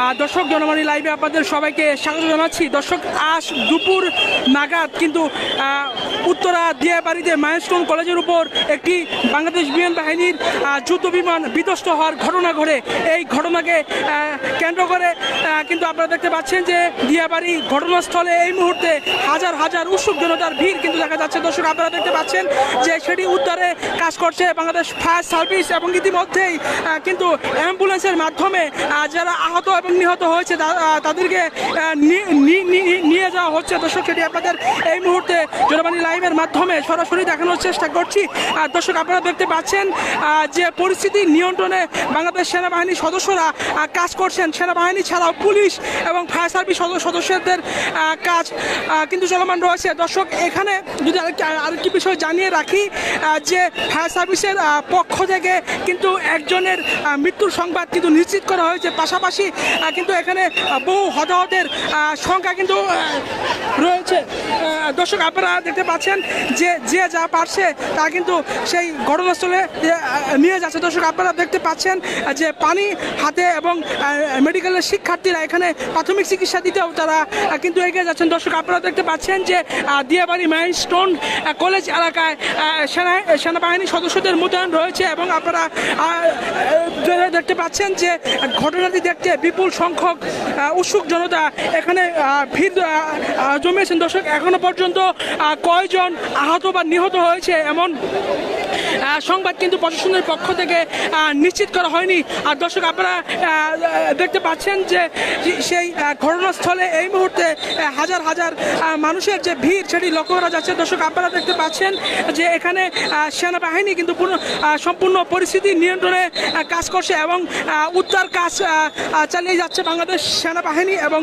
দর্শক, জনমানী লাইভে আপনাদের সবাইকে স্বাগত জানাচ্ছি। দর্শক, আজ দুপুর নাগাদ কিন্তু উত্তরা দিয়াবাড়িতে মাইলস্টোন কলেজের উপর একটি বাংলাদেশ বিমান বাহিনীর যুদ্ধ বিমান বিধ্বস্ত হওয়ার ঘটনা ঘটে। এই ঘটনাকে কেন্দ্র করে কিন্তু আপনারা দেখতে পাচ্ছেন যে দিয়াবাড়ি ঘটনাস্থলে এই মুহূর্তে হাজার হাজার উৎসুক জনতার ভিড় কিন্তু দেখা যাচ্ছে। দর্শক, আপনারা দেখতে পাচ্ছেন যে সেটি উদ্ধারে কাজ করছে বাংলাদেশ ফায়ার সার্ভিস এবং ইতিমধ্যেই কিন্তু অ্যাম্বুলেন্সের মাধ্যমে যারা আহত এবং নিহত হয়েছে। তাদেরকে নিয়ে যাওয়া হচ্ছে। দর্শক, সেটি আপনাদের এই মুহূর্তে জনবাণী লাইভের মাধ্যমে সরাসরি দেখানোর চেষ্টা করছি। দর্শক, আপনারা দেখতে পাচ্ছেন যে পরিস্থিতি নিয়ন্ত্রণে বাংলাদেশ সেনাবাহিনীর সদস্যরা কাজ করছেন। সেনাবাহিনী ছাড়াও পুলিশ এবং ফায়ার সার্ভিস সদ- সদস্যদের কাজ কিন্তু চলমান রয়েছে। দর্শক, এখানে যদি আরেকটি আরেকটি বিষয় জানিয়ে রাখি যে ফায়ার সার্ভিসের পক্ষ থেকে কিন্তু একজনের মৃত্যুর সংবাদ কিন্তু নিশ্চিত করা হয়েছে। পাশাপাশি কিন্তু এখানে বহু হতাহতের সংখ্যা কিন্তু রয়েছে। দর্শক, আপনারা দেখতে পাচ্ছেন যে যে যা পারছে, তা কিন্তু সেই ঘটনাস্থলে নিয়ে যাচ্ছে। দর্শক, আপনারা দেখতে পাচ্ছেন যে পানি হাতে এবং মেডিকেলের শিক্ষার্থীরা এখানে প্রাথমিক চিকিৎসা দিতেও তারা কিন্তু এগিয়ে যাচ্ছেন। দর্শক, আপনারা দেখতে পাচ্ছেন যে দিয়াবাড়ি মাইন স্টোন কলেজ এলাকায় সেনা সেনাবাহিনীর সদস্যদের মোতায়েন রয়েছে এবং আপনারা দেখতে পাচ্ছেন যে ঘটনাটি দেখতে বিপুল সংখ্যক উৎসুক জনতা এখানে ভিড় জমিয়েছেন। দর্শক, এখনও পর্যন্ত কয়জন আহত বা নিহত হয়েছে এমন সংবাদ কিন্তু প্রশাসনের পক্ষ থেকে নিশ্চিত করা হয়নি। আর দর্শক, আপনারা দেখতে পাচ্ছেন যে সেই ঘটনাস্থলে এই মুহূর্তে হাজার হাজার মানুষের যে ভিড়, সেটি লক্ষ্য করা যাচ্ছে। দর্শক, আপনারা দেখতে পাচ্ছেন যে এখানে সেনাবাহিনী কিন্তু পুরো সম্পূর্ণ পরিস্থিতি নিয়ন্ত্রণে কাজ করছে এবং উদ্ধার কাজ চালিয়ে যাচ্ছে বাংলাদেশ সেনাবাহিনী এবং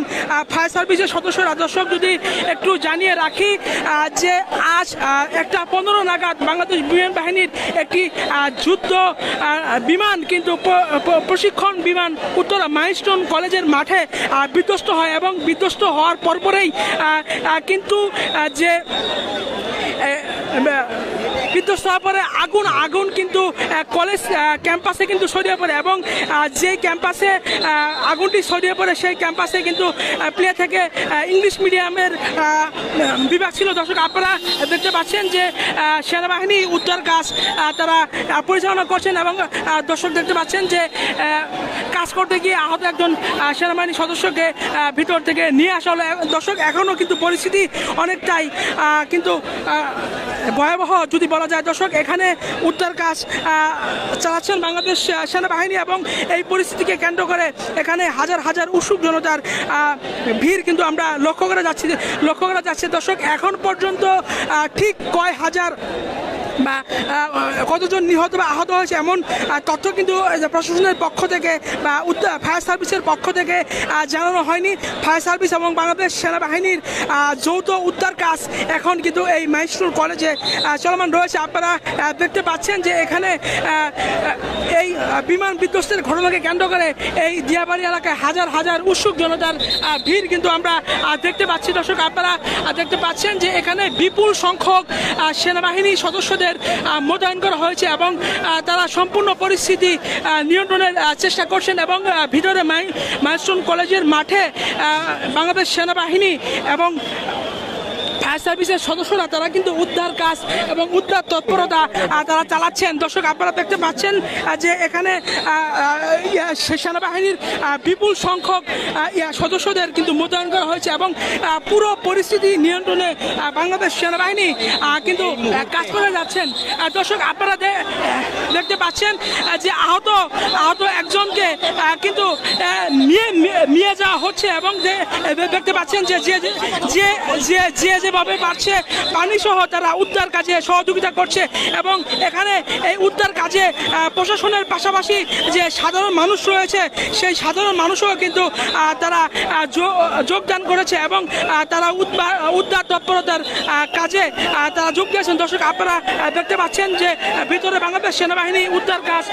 ফায়ার সার্ভিসের সদস্যরা। দর্শক, যদি একটু জানিয়ে রাখি যে আজ একটা পনেরো নাগাদ বাংলাদেশ বিমান বাহিনীর একটি যুদ্ধ বিমান কিন্তু প্রশিক্ষণ বিমান উত্তর মাইলস্টোন কলেজের মাঠে বিধ্বস্ত হয় এবং বিধ্বস্ত হওয়ার পরপরেই কিন্তু যে বিধ্বস্ত হওয়ার পরে আগুন আগুন কিন্তু কলেজ ক্যাম্পাসে কিন্তু ছড়িয়ে পড়ে এবং যে ক্যাম্পাসে আগুনটি ছড়িয়ে পড়ে সেই ক্যাম্পাসে কিন্তু প্লে থেকে ইংলিশ মিডিয়ামের বিভাগ ছিল। দর্শক, আপনারা দেখতে পাচ্ছেন যে সেনাবাহিনী, উদ্ধার কাজ তারা পরিচালনা করছেন এবং দর্শক দেখতে পাচ্ছেন যে কাজ করতে গিয়ে আহত একজন সেনাবাহিনী সদস্যকে ভিতর থেকে নিয়ে আসা হলো। দর্শক এখনও কিন্তু পরিস্থিতি অনেকটাই কিন্তু ভয়াবহ যদি বলা যায়। দর্শক, এখানে উদ্ধার কাজ চালাচ্ছেন বাংলাদেশ সেনাবাহিনী এবং এই পরিস্থিতিকে কেন্দ্র করে এখানে হাজার হাজার উৎসুক জনতার ভিড় কিন্তু আমরা লক্ষ্য করা যাচ্ছি, লক্ষ্য করা যাচ্ছে। দর্শক, এখন পর্যন্ত ঠিক কয় হাজার বা কতজন নিহত বা আহত হয়েছে এমন তথ্য কিন্তু প্রশাসনের পক্ষ থেকে বা ফায়ার সার্ভিসের পক্ষ থেকে জানানো হয়নি। ফায়ার সার্ভিস এবং বাংলাদেশ সেনাবাহিনীর যৌথ উদ্ধার কাজ এখন কিন্তু এই মাইস্টুর কলেজে চলমান রয়েছে। আপনারা দেখতে পাচ্ছেন যে এখানে এই বিমান বিধ্বস্তের ঘটনাকে কেন্দ্র করে এই দিয়াবাড়ি এলাকায় হাজার হাজার উৎসুক জনতার ভিড় কিন্তু আমরা দেখতে পাচ্ছি। দর্শক, আপনারা দেখতে পাচ্ছেন যে এখানে বিপুল সংখ্যক সেনাবাহিনী সদস্যদের আহ, মোতায়েন করা হয়েছে এবং তারা সম্পূর্ণ পরিস্থিতি নিয়ন্ত্রণের চেষ্টা করছেন এবং ভিতরে মাই মাইলস্টোন কলেজের মাঠে বাংলাদেশ সেনাবাহিনী এবং ফায়ার সার্ভিসের সদস্যরা, তারা কিন্তু উদ্ধার কাজ এবং উদ্ধার তৎপরতা তারা চালাচ্ছেন। দর্শক, আপনারা দেখতে পাচ্ছেন যে এখানে সেনাবাহিনীর বিপুল সংখ্যক সদস্যদের কিন্তু মোতায়েন করা হয়েছে এবং পুরো পরিস্থিতি নিয়ন্ত্রণে বাংলাদেশ সেনাবাহিনী কিন্তু কাজ করে যাচ্ছেন। দর্শক, আপনারা দেখতে পাচ্ছেন যে আহত আহত একজনকে কিন্তু নিয়ে, নিয়ে- নিয়ে যাওয়া হচ্ছে এবং দেখতে পাচ্ছেন যে যে যে যে যে যে বাড়ছে। পারছে পানি সহ তারা উদ্ধার কাজে সহযোগিতা করছে এবং এখানে এই উদ্ধার কাজে প্রশাসনের পাশাপাশি যে সাধারণ মানুষ রয়েছে, সেই সাধারণ মানুষও কিন্তু তারা যোগদান করেছে এবং তারা উদ্ধার তৎপরতার কাজে তারা যোগ দিয়েছেন। দর্শক, আপনারা দেখতে পাচ্ছেন যে ভিতরে বাংলাদেশ সেনাবাহিনী উদ্ধার কাজ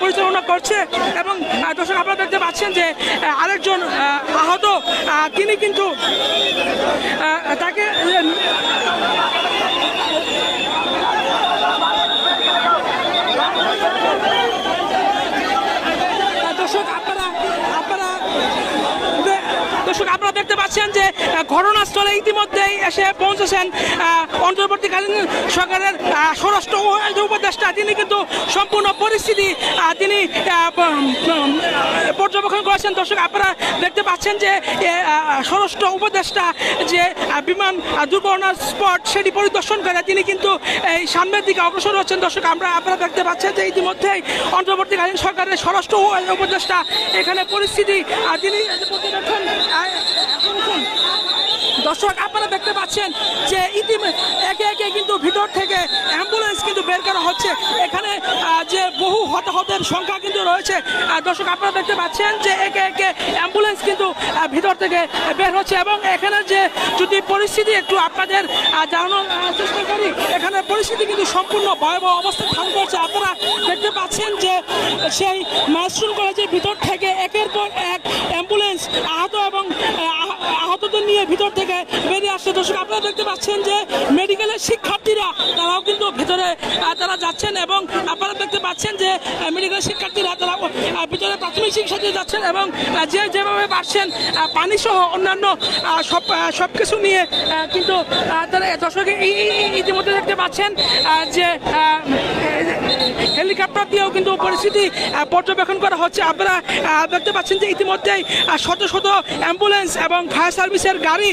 পরিচালনা করছে এবং দর্শক, আপনারা দেখতে পাচ্ছেন যে আরেকজন আহত তিনি কিন্তু তাকে ハハハハ! পাচ্ছেন যে ঘটনাস্থলে ইতিমধ্যেই এসে পৌঁছেছেন অন্তর্বর্তীকালীন সরকারের স্বরাষ্ট্র উপদেষ্টা তিনি কিন্তু সম্পূর্ণ পরিস্থিতি তিনি পর্যবেক্ষণ করেছেন দর্শক, আপনারা দেখতে পাচ্ছেন যে স্বরাষ্ট্র উপদেষ্টা যে বিমান দুর্ঘটনার স্পট সেটি পরিদর্শন করে, তিনি কিন্তু এই সামনের দিকে অগ্রসর হচ্ছেন দর্শক, আমরা, আপনারা দেখতে পাচ্ছেন যে, ইতিমধ্যেই অন্তর্বর্তীকালীন সরকারের স্বরাষ্ট্র উপদেষ্টা এখানে পরিস্থিতি তিনি পর্যবেক্ষণ। দর্শক, আপনারা দেখতে পাচ্ছেন যে ইতিমধ্যে একে একে কিন্তু ভিতর থেকে অ্যাম্বুলেন্স কিন্তু বের করা হচ্ছে। এখানে যে বহু হতাহতের সংখ্যা কিন্তু রয়েছে। দর্শক, আপনারা দেখতে পাচ্ছেন যে একে একে অ্যাম্বুলেন্স কিন্তু ভিতর থেকে বের হচ্ছে এবং এখানে যে যদি পরিস্থিতি একটু আপনাদের জানানোর চেষ্টা করি, এখানে পরিস্থিতি কিন্তু সম্পূর্ণ ভয়াবহ অবস্থা ধারণ করছে। আপনারা দেখতে পাচ্ছেন যে সেই মাসরুম কলেজের ভিতর থেকে একের পর এক অ্যাম্বুলেন্স আহত এবং আহ, আহ- আহতদের নিয়ে ভিতর থেকে বেরিয়ে আসছে। দর্শক, আপনারা দেখতে পাচ্ছেন যে মেডিকেলের শিক্ষার্থীরা, তারাও কিন্তু ভিতরে তারা যাচ্ছেন এবং আপনারা দেখতে পাচ্ছেন যে মেডিকেলের শিক্ষার্থীরা তারা ভিতরে প্রাথমিক দিয়ে যাচ্ছেন এবং যে যেভাবে পারছেন পানি সহ অন্যান্য সব সব কিছু নিয়ে কিন্তু তারা, দর্শক ইতিমধ্যে দেখতে পাচ্ছেন যে হেলিকপ্টার দিয়েও কিন্তু পরিস্থিতি পর্যবেক্ষণ করা হচ্ছে। আপনারা দেখতে পাচ্ছেন যে ইতিমধ্যেই শত শত অ্যাম্বুলেন্স এবং ফায়ার সার্ভিসের গাড়ি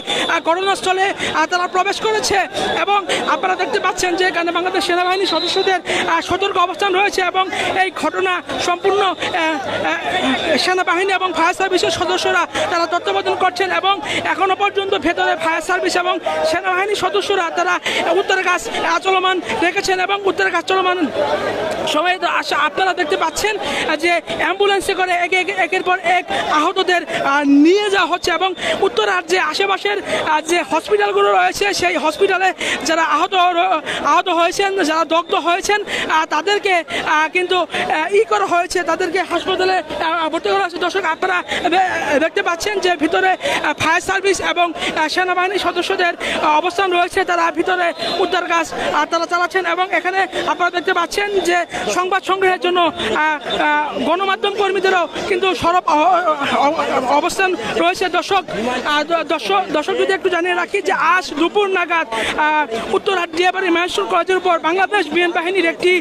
ঘটনাস্থলে তারা প্রবেশ করেছে এবং আপনারা দেখতে পাচ্ছেন যে এখানে বাংলাদেশ সেনাবাহিনীর সদস্যদের সতর্ক অবস্থান রয়েছে এবং এই ঘটনা সম্পূর্ণ সেনাবাহিনী এবং ফায়ার সার্ভিসের সদস্যরা তারা তত্ত্বাবধান করছেন এবং এখনও পর্যন্ত ভেতরে ফায়ার সার্ভিস এবং সেনাবাহিনীর সদস্যরা তারা উত্তরের আহ, চলমান রেখেছেন এবং উত্তরের কাজ চলমান সবাই আপনারা দেখতে পাচ্ছেন যে অ্যাম্বুলেন্সে করে এক- একের পর এক আহতদের নিয়ে যাওয়া হচ্ছে এবং উত্তরার যে আশেপাশের যে হসপিটালগুলো রয়েছে, সেই হসপিটালে যারা আহত আহত হয়েছেন, যারা দগ্ধ হয়েছেন তাদেরকে কিন্তু ই করা হয়েছে, তাদেরকে হাসপাতালে ভর্তি করা হয়েছে। দর্শক, আপনারা দেখতে পাচ্ছেন যে ভিতরে ফায়ার সার্ভিস এবং সেনাবাহিনীর সদস্যদের অবস্থান রয়েছে। তারা ভিতরে উদ্ধার কাজ তারা চালাচ্ছেন এবং এখানে আপনারা দেখতে পাচ্ছেন যে সংবাদ সংগ্রহের জন্য গণমাধ্যম কর্মীদেরও কিন্তু সরব অবস্থান রয়েছে। দর্শক দর্শক দর্শক যদি একটু জানিয়ে রাখি যে আজ দুপুর নাগাদ আহ, উত্তরহাট দিয়াবাড়ি ম্যানসুর কলেজের উপর বাংলাদেশ বিমান বাহিনীর একটি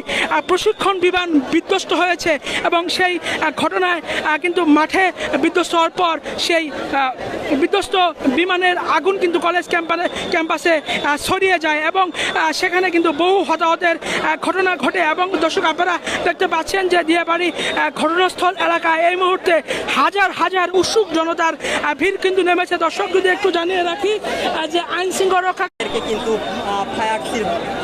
প্রশিক্ষণ বিমান বিধ্বস্ত হয়েছে এবং সেই ঘটনায় কিন্তু মাঠে বিধ্বস্ত হওয়ার পর সেই বিধ্বস্ত বিমানের আগুন কিন্তু কলেজ ক্যাম্পাসে ক্যাম্পাসে ছড়িয়ে যায় এবং সেখানে কিন্তু বহু হতাহতের ঘটনা ঘটে এবং দর্শক আপনারা দেখতে পাচ্ছেন যে দিয়াবাড়ি ঘটনাস্থল এলাকায় এই মুহূর্তে হাজার হাজার উৎসুক জনতার ভিড় কিন্তু নেমেছে। দর্শক যদি একটু জানিয়ে রাখি যে আইন শৃঙ্খলা কিন্তু ফায়ার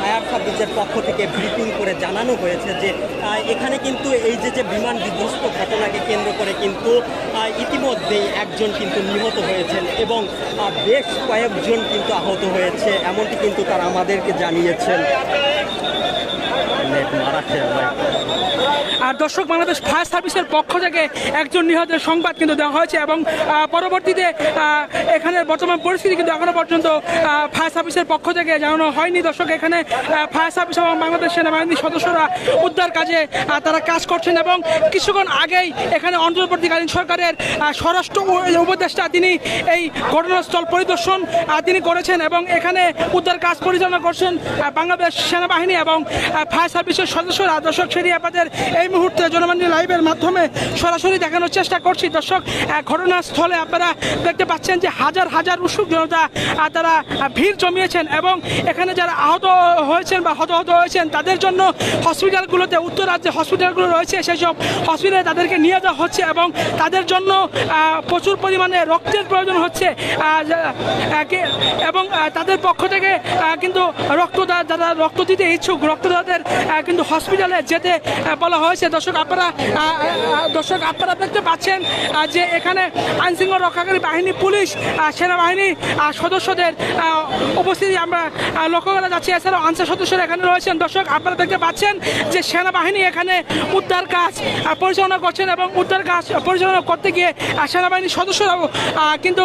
ফায়ার সার্ভিসের পক্ষ থেকে ব্রিফিং করে জানানো হয়েছে যে এখানে কিন্তু এই যে যে বিমান বিধ্বস্ত ঘটনাকে কেন্দ্র করে কিন্তু ইতিমধ্যেই একজন কিন্তু নিহত হয়েছেন এবং বেশ কয়েকজন কিন্তু আহত হয়েছে, এমনটি কিন্তু তারা আমাদেরকে জানিয়েছেন। আর দর্শক, বাংলাদেশ ফায়ার সার্ভিসের পক্ষ থেকে একজন নিহতের সংবাদ কিন্তু দেওয়া হয়েছে এবং পরবর্তীতে এখানের বর্তমান পরিস্থিতি কিন্তু এখনও পর্যন্ত ফায়ার সার্ভিসের পক্ষ থেকে জানানো হয়নি। দর্শক, এখানে ফায়ার সার্ভিস এবং বাংলাদেশ সেনাবাহিনীর সদস্যরা উদ্ধার কাজে তারা কাজ করছেন এবং কিছুক্ষণ আগেই এখানে অন্তর্বর্তীকালীন সরকারের স্বরাষ্ট্র উপদেষ্টা তিনি এই ঘটনাস্থল পরিদর্শন তিনি করেছেন এবং এখানে উদ্ধার কাজ পরিচালনা করছেন বাংলাদেশ সেনাবাহিনী এবং ফায়ার সার্ভিসের সদস্যরা, দর্শক সেটি আপনাদের এই মুহূর্তে জনমান্য লাইভের মাধ্যমে সরাসরি দেখানোর চেষ্টা করছি। দর্শক ঘটনাস্থলে আপনারা দেখতে পাচ্ছেন যে হাজার হাজার উৎসুক জনতা তারা ভিড় জমিয়েছেন এবং এখানে যারা আহত হয়েছেন বা হতাহত হয়েছেন, তাদের জন্য হসপিটালগুলোতে উত্তরার যে হসপিটালগুলো রয়েছে। সেই সব হসপিটালে তাদেরকে নিয়ে যাওয়া হচ্ছে এবং তাদের জন্য প্রচুর পরিমাণে রক্তের প্রয়োজন হচ্ছে। এবং তাদের পক্ষ থেকে কিন্তু রক্তদান যারা রক্ত দিতে ইচ্ছুক, রক্তদাতাদের কিন্তু হসপিটালে যেতে বলা হয়েছে, দর্শক আপনারা দর্শক আপনারা দেখতে পাচ্ছেন যে এখানে আইনশৃঙ্খলা রক্ষাকারী বাহিনী, পুলিশ সেনাবাহিনী সদস্যদের উপস্থিতি আমরা লক্ষ্য করা যাচ্ছে। এছাড়াও আনসার সদস্যরা এখানে রয়েছেন। দর্শক আপনারা দেখতে পাচ্ছেন যে সেনাবাহিনী এখানে উদ্ধার কাজ পরিচালনা করছেন এবং উদ্ধার কাজ পরিচালনা করতে গিয়ে সেনাবাহিনীর সদস্যরাও কিন্তু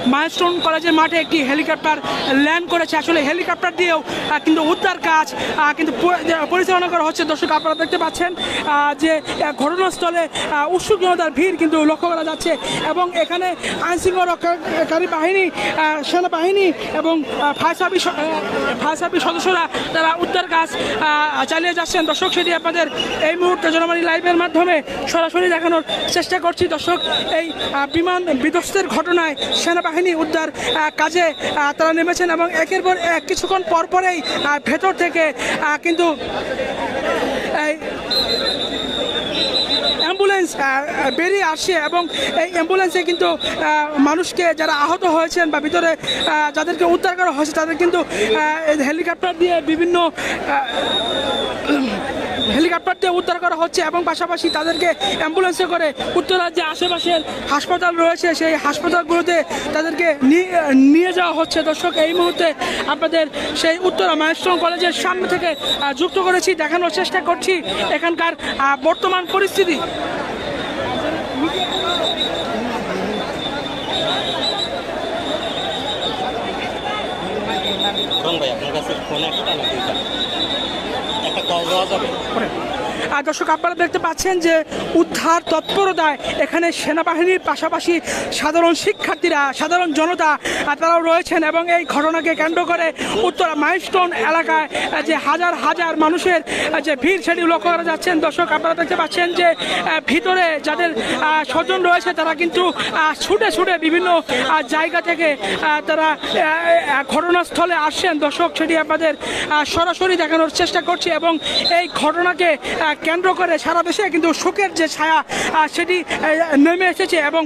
মাইলস্টোন কলেজের মাঠে একটি হেলিকপ্টার ল্যান্ড করেছে। আসলে হেলিকপ্টার দিয়েও কিন্তু উদ্ধার কাজ কিন্তু পরিচালনা করা হচ্ছে। দর্শক আপনারা দেখতে পাচ্ছেন যে ঘটনাস্থলে আহ, উৎসুক জনতার ভিড় কিন্তু লক্ষ্য করা যাচ্ছে এবং এখানে আইনশৃঙ্খলা রক্ষাকারী বাহিনী সেনাবাহিনী এবং ফায়ার সার্ভিস ফায়ার সার্ভিস সদস্যরা তারা উদ্ধার কাজ চালিয়ে যাচ্ছেন। দর্শক সেটি আপনাদের এই মুহূর্তে জনমানি লাইভের মাধ্যমে সরাসরি দেখানোর চেষ্টা করছি। দর্শক এই বিমান বিধ্বস্তের ঘটনায় সেনাবাহিনী উদ্ধার কাজে তারা নেমেছেন এবং একের পর এক কিছুক্ষণ পর পরেই ভেতর থেকে কিন্তু অ্যাম্বুলেন্স বেরিয়ে আসছে এবং এই অ্যাম্বুলেন্সে কিন্তু মানুষকে যারা আহত হয়েছেন বা ভিতরে যাদেরকে উদ্ধার করা হয়েছে, তাদের কিন্তু হেলিকপ্টার দিয়ে বিভিন্ন হেলিকপ্টার দিয়ে উদ্ধার করা হচ্ছে এবং পাশাপাশি তাদেরকে অ্যাম্বুলেন্সে করে উত্তরার যে আশেপাশের হাসপাতাল রয়েছে। সেই হাসপাতালগুলোতে তাদেরকে নিয়ে যাওয়া হচ্ছে। দর্শক, এই মুহূর্তে আপনাদের সেই উত্তরা মাইস্ট্রং কলেজের সামনে থেকে যুক্ত করেছি, দেখানোর চেষ্টা করছি এখানকার বর্তমান পরিস্থিতি। ভাই, আপনার কাছে ফোন একটা আর দর্শক, আপনারা দেখতে পাচ্ছেন যে উদ্ধার তৎপরতায় এখানে সেনাবাহিনীর পাশাপাশি সাধারণ শিক্ষার্থীরা, সাধারণ জনতা তারাও রয়েছেন এবং এই ঘটনাকে কেন্দ্র করে উত্তরা মাইলস্টোন এলাকায় যে হাজার হাজার মানুষের যে ভিড় সেটি লক্ষ্য করা যাচ্ছেন। দর্শক, আপনারা দেখতে পাচ্ছেন যে ভিতরে যাদের স্বজন রয়েছে, তারা কিন্তু ছুটে ছুটে বিভিন্ন জায়গা থেকে তারা ঘটনাস্থলে আসছেন। দর্শক, সেটি আপনাদের সরাসরি দেখানোর চেষ্টা করছি এবং এই ঘটনাকে কেন্দ্র করে সারা দেশে কিন্তু শোকের যে ছায়া সেটি নেমে এসেছে এবং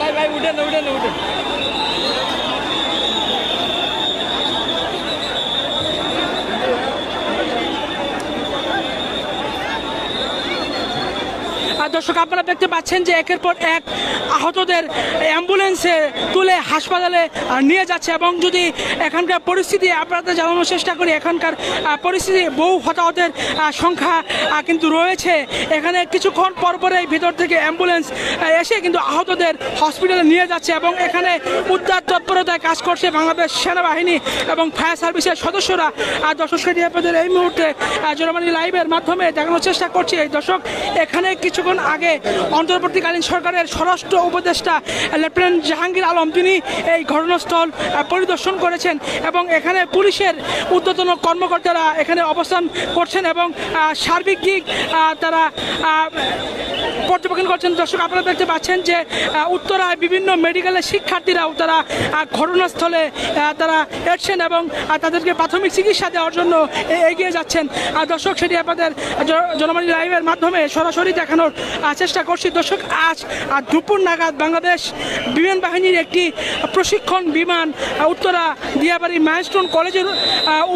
ভাই ভাই উঠেন উঠেন উঠেন আর দর্শক, আপনারা দেখতে পাচ্ছেন যে একের পর এক আহতদের অ্যাম্বুলেন্সে তুলে হাসপাতালে নিয়ে যাচ্ছে। এবং যদি এখানকার পরিস্থিতি, আপনাদের জানানোর চেষ্টা করি, এখানকার পরিস্থিতি, বহু হতাহতের সংখ্যা কিন্তু রয়েছে। এখানে কিছুক্ষণ পর পরেই ভিতর থেকে অ্যাম্বুলেন্স এসে কিন্তু আহতদের হসপিটালে নিয়ে যাচ্ছে এবং এখানে উদ্ধার তৎপরতায় কাজ করছে বাংলাদেশ সেনাবাহিনী এবং ফায়ার সার্ভিসের সদস্যরা। আর দর্শক, সেটি আপনাদের এই মুহূর্তে জনমানি লাইভের মাধ্যমে দেখানোর চেষ্টা করছি। এই দর্শক, এখানে কিছুক্ষণ আগে অন্তর্বর্তীকালীন সরকারের স্বরাষ্ট্র উপদেষ্টা লেফটেন্যান্ট জাহাঙ্গীর আলম, তিনি এই ঘটনাস্থল পরিদর্শন করেছেন এবং এখানে পুলিশের উদ্যতন কর্মকর্তারা এখানে অবস্থান করছেন এবং সার্বিক দিক তারা পর্যবেক্ষণ করছেন। দর্শক, আপনারা দেখতে পাচ্ছেন যে উত্তরায় বিভিন্ন মেডিকেলের শিক্ষার্থীরাও তারা ঘটনাস্থলে তারা এসছেন এবং তাদেরকে প্রাথমিক চিকিৎসা দেওয়ার জন্য এগিয়ে যাচ্ছেন। আর দর্শক, সেটি আপনাদের জনমানি লাইভের মাধ্যমে সরাসরি দেখানোর চেষ্টা করছি। দর্শক, আজ দুপুর নাগাদ বাংলাদেশ বিমান বাহিনীর একটি প্রশিক্ষণ বিমান উত্তরা দিয়াবাড়ি মাইলস্টোন কলেজের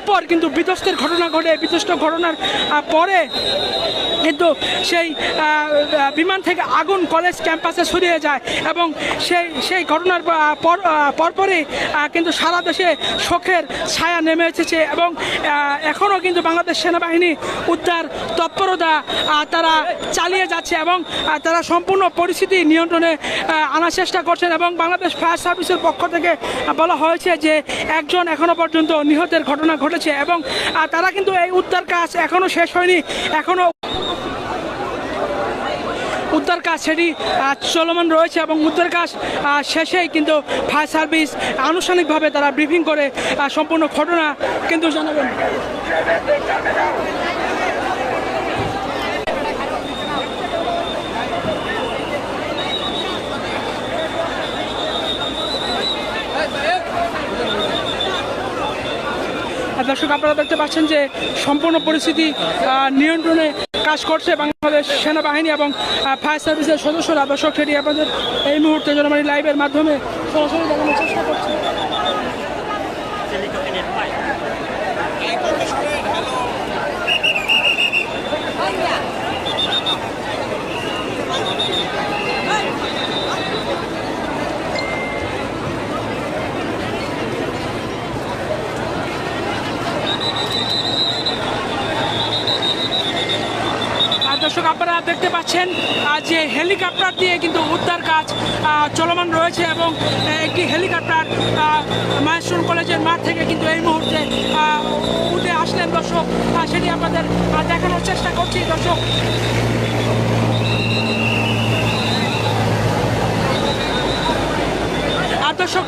উপর কিন্তু বিধ্বস্তের ঘটনা ঘটে। বিধ্বস্ত ঘটনার পরে কিন্তু সেই বিমান থেকে আগুন কলেজ ক্যাম্পাসে ছড়িয়ে যায় এবং সেই সেই ঘটনার পর পরপরই কিন্তু সারা দেশে শোকের ছায়া নেমে এসেছে এবং এখনও কিন্তু বাংলাদেশ সেনাবাহিনী উদ্ধার তৎপরতা তারা চালিয়ে যাচ্ছে এবং তারা সম্পূর্ণ পরিস্থিতি নিয়ন্ত্রণে আনার চেষ্টা করছেন এবং বাংলাদেশ ফায়ার সার্ভিসের পক্ষ থেকে বলা হয়েছে যে একজন এখনও পর্যন্ত নিহতের ঘটনা ঘটেছে এবং তারা কিন্তু এই উদ্ধার কাজ এখনও শেষ হয়নি, এখনও উদ্ধার কাজ সেটি চলমান রয়েছে এবং উদ্ধার কাজ শেষেই কিন্তু ফায়ার সার্ভিস আনুষ্ঠানিকভাবে তারা ব্রিফিং করে সম্পূর্ণ ঘটনা কিন্তু জানাবেন। দর্শক, আপনারা দেখতে পাচ্ছেন যে সম্পূর্ণ পরিস্থিতি নিয়ন্ত্রণে কাজ করছে বাংলাদেশ সেনাবাহিনী এবং ফায়ার সার্ভিসের সদস্যরা, দর্শক, সেটি আপনাদের এই মুহূর্তে জনমানি লাইভের মাধ্যমে সরাসরি দেখানোর চেষ্টা করছে। আপনারা দেখতে পাচ্ছেন যে হেলিকপ্টার দিয়ে কিন্তু উদ্ধার কাজ চলমান রয়েছে এবং একটি হেলিকপ্টার মাহেশন কলেজের মাঠ থেকে কিন্তু এই মুহূর্তে উঠে আসলেন। দর্শক সেটি আপনাদের দেখানোর চেষ্টা করছি। দর্শক আর দর্শক